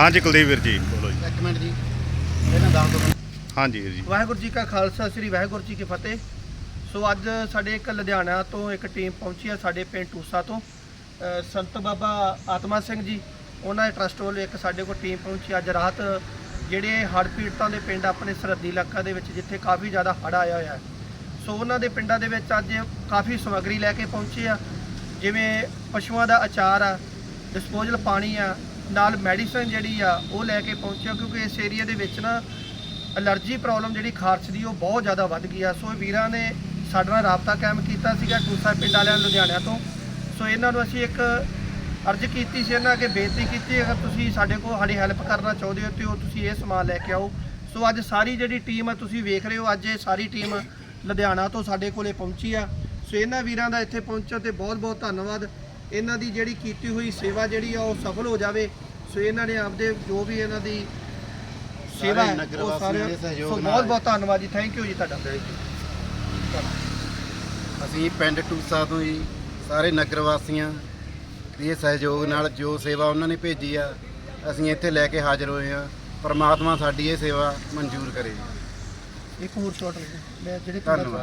ਹਾਂਜੀ ਕੁਲਦੀਪ ਵੀਰ ਜੀ। ਬੋਲੋ ਜੀ। ਇੱਕ ਮਿੰਟ ਜੀ। ਇਹਨਾਂ ਦੱਸ। ਦਿਓ ਹਾਂਜੀ ਵੀਰ ਜੀ। ਵਾਹਿਗੁਰੂ ਜੀ ਕਾ ਖਾਲਸਾ ਸ੍ਰੀ ਵਾਹਿਗੁਰੂ ਜੀ ਕੀ ਫਤਿਹ। ਸੋ ਅੱਜ ਸਾਡੇ ਇੱਕ ਲੁਧਿਆਣਾ ਤੋਂ ਇੱਕ ਟੀਮ ਪਹੁੰਚੀ ਹੈ ਸਾਡੇ ਪਿੰਡ ਟੂਸਾ ਤੋਂ। ਅ, ਸੰਤ ਬਾਬਾ ਆਤਮਾ ਸਿੰਘ ਜੀ ਉਹਨਾਂ ਦੇ ਟਰਸਟ ਵੱਲੋਂ ਇੱਕ ਸਾਡੇ ਕੋਲ ਟੀਮ ਪਹੁੰਚੀ ਅੱਜ ਰਾਤ ਜਿਹੜੇ ਹੜ੍ਹ ਪੀੜਤਾਂ ਦੇ ਪਿੰਡ ਆਪਣੇ ਸਰਹੱਦੀ ਇਲਾਕਾ ਦੇ ਵਿੱਚ ਜਿੱਥੇ ਕਾਫੀ ਜ਼ਿਆਦਾ ਹੜ੍ਹ ਆਇਆ ਹੋਇਆ। ਹੈ ਸੋ ਉਹਨਾਂ ਦੇ ਪਿੰਡਾਂ ਦੇ ਵਿੱਚ ਅੱਜ ਕਾਫੀ ਸਮੱਗਰੀ ਲੈ ਕੇ ਪਹੁੰਚੇ ਆ। ਜਿਵੇਂ ਪਸ਼ੂਆਂ ਦਾ ਅਚਾਰ ਆ ਡਿਸਪੋਜ਼ਲ ਪਾਣੀ ਆ ਨਾਲ ਮੈਡੀਸਨ ਜਿਹੜੀ ਆ, ਉਹ ਲੈ ਕੇ ਪਹੁੰਚਿਆ, ਕਿਉਂਕਿ ਇਸ ਏਰੀਆ ਦੇ ਵਿੱਚ ਨਾ ਅਲਰਜੀ ਪ੍ਰੋਬਲਮ ਜਿਹੜੀ ਖਾਰਸ਼ ਦੀ, ਉਹ ਬਹੁਤ ਜ਼ਿਆਦਾ ਵੱਧ ਗਈ ਆ। ਸੋ ਇਹ ਵੀਰਾਂ ਨੇ ਸਾਡੇ ਨਾਲ ਰਾਬਤਾ ਕਾਇਮ ਕੀਤਾ ਸੀਗਾ ਟੂਸਾ ਪਿੰਡ ਵਾਲਿਆਂ ਲੁਧਿਆਣਾ ਤੋਂ। ਸੋ ਇਹਨਾਂ ਨੂੰ ਅਸੀਂ ਇੱਕ ਅਰਜ਼ ਕੀਤੀ ਸੀ ਇਹਨਾਂ ਅੱਗੇ, ਬੇਨਤੀ ਕੀਤੀ, ਅਗਰ ਤੁਸੀਂ ਸਾਡੇ ਕੋਲ ਸਾਡੀ ਹੈਲਪ ਕਰਨਾ ਚਾਹੁੰਦੇ ਹੋ ਤੇ ਉਹ ਤੁਸੀਂ ਇਹ ਸਮਾਨ ਲੈ ਕੇ ਆਓ। ਸੋ ਅੱਜ ਸਾਰੀ ਜਿਹੜੀ ਟੀਮ ਆ, ਤੁਸੀਂ ਵੇਖ ਰਹੇ ਹੋ, ਅੱਜ ਇਹ ਸਾਰੀ ਟੀਮ ਲੁਧਿਆਣਾ ਤੋਂ ਸਾਡੇ ਕੋਲੇ ਪਹੁੰਚੀ ਆ। ਸੋ ਇਹਨਾਂ ਵੀਰਾਂ ਦਾ ਇੱਥੇ ਪਹੁੰਚਣ ਤੇ ਬਹੁਤ ਬਹੁਤ ਧੰਨਵਾਦ। ਇਹਨਾਂ ਦੀ ਜਿਹੜੀ ਕੀਤੀ ਹੋਈ ਸੇਵਾ ਜਿਹੜੀ ਆ ਉਹ ਸਫਲ ਹੋ ਜਾਵੇ। ਸੋ ਇਹਨਾਂ ਨੇ ਆਪਦੇ ਜੋ ਵੀ ਇਹਨਾਂ ਦੀ ਸੇਵਾ ਹੈ ਉਹ ਸਾਰੇ ਸੋ ਨਾਲ ਬਹੁਤ ਬਹੁਤ ਧੰਨਵਾਦ ਜੀ। ਥੈਂਕ ਯੂ ਜੀ ਤੁਹਾਡਾ। ਅਸੀਂ ਪਿੰਡ ਟੂਸਾ ਤੋਂ ਜੀ ਸਾਰੇ ਨਗਰ ਵਾਸੀਆਂ ਦੇ ਸਹਿਯੋਗ ਨਾਲ ਜੋ ਸੇਵਾ ਉਹਨਾਂ ਨੇ ਭੇਜੀ ਆ ਅਸੀਂ ਇੱਥੇ ਲੈ ਕੇ ਹਾਜ਼ਰ ਹੋਏ ਆ ਪਰਮਾਤਮਾ ਸਾਡੀ ਇਹ ਸੇਵਾ ਮਨਜ਼ੂਰ ਕਰੇ। ਇੱਕ ਹੋਰ ਸ਼ਾਟ ਜਿਹੜੇ ਧੰਨਵਾਦ।